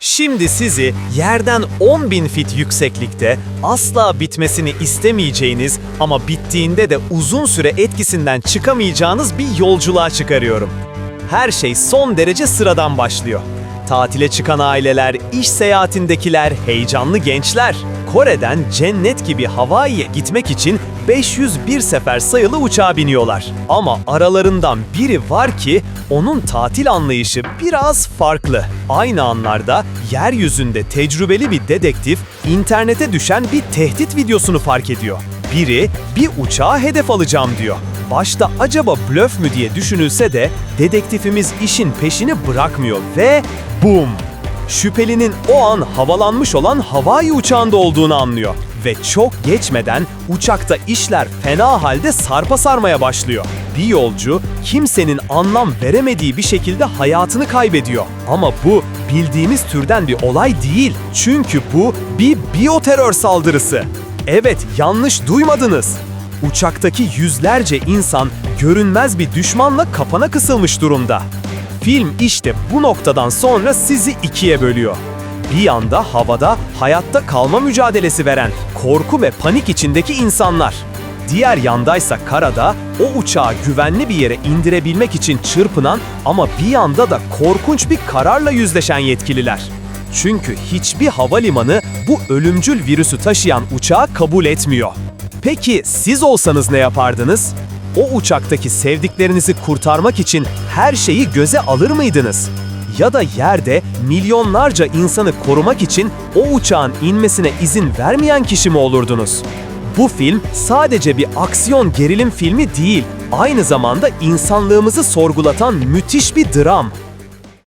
Şimdi sizi yerden 10.000 fit yükseklikte asla bitmesini istemeyeceğiniz ama bittiğinde de uzun süre etkisinden çıkamayacağınız bir yolculuğa çıkarıyorum. Her şey son derece sıradan başlıyor. Tatile çıkan aileler, iş seyahatindekiler, heyecanlı gençler. Kore'den cennet gibi Hawaii'ye gitmek için 501 sefer sayılı uçağa biniyorlar. Ama aralarından biri var ki onun tatil anlayışı biraz farklı. Aynı anlarda yeryüzünde tecrübeli bir dedektif internete düşen bir tehdit videosunu fark ediyor. Biri bir uçağa hedef alacağım diyor. Başta acaba blöf mü diye düşünülse de dedektifimiz işin peşini bırakmıyor ve bum! Şüphelinin o an havalanmış olan havai uçağında olduğunu anlıyor. Ve çok geçmeden uçakta işler fena halde sarpa sarmaya başlıyor. Bir yolcu kimsenin anlam veremediği bir şekilde hayatını kaybediyor. Ama bu bildiğimiz türden bir olay değil. Çünkü bu bir biyoterör saldırısı. Evet yanlış duymadınız. Uçaktaki yüzlerce insan görünmez bir düşmanla kapana kısılmış durumda. Film işte bu noktadan sonra sizi ikiye bölüyor. Bir yanda havada hayatta kalma mücadelesi veren, korku ve panik içindeki insanlar. Diğer yandaysa karada o uçağı güvenli bir yere indirebilmek için çırpınan ama bir yanda da korkunç bir kararla yüzleşen yetkililer. Çünkü hiçbir havalimanı bu ölümcül virüsü taşıyan uçağı kabul etmiyor. Peki siz olsanız ne yapardınız? O uçaktaki sevdiklerinizi kurtarmak için her şeyi göze alır mıydınız? Ya da yerde milyonlarca insanı korumak için o uçağın inmesine izin vermeyen kişi mi olurdunuz? Bu film sadece bir aksiyon gerilim filmi değil, aynı zamanda insanlığımızı sorgulatan müthiş bir dram.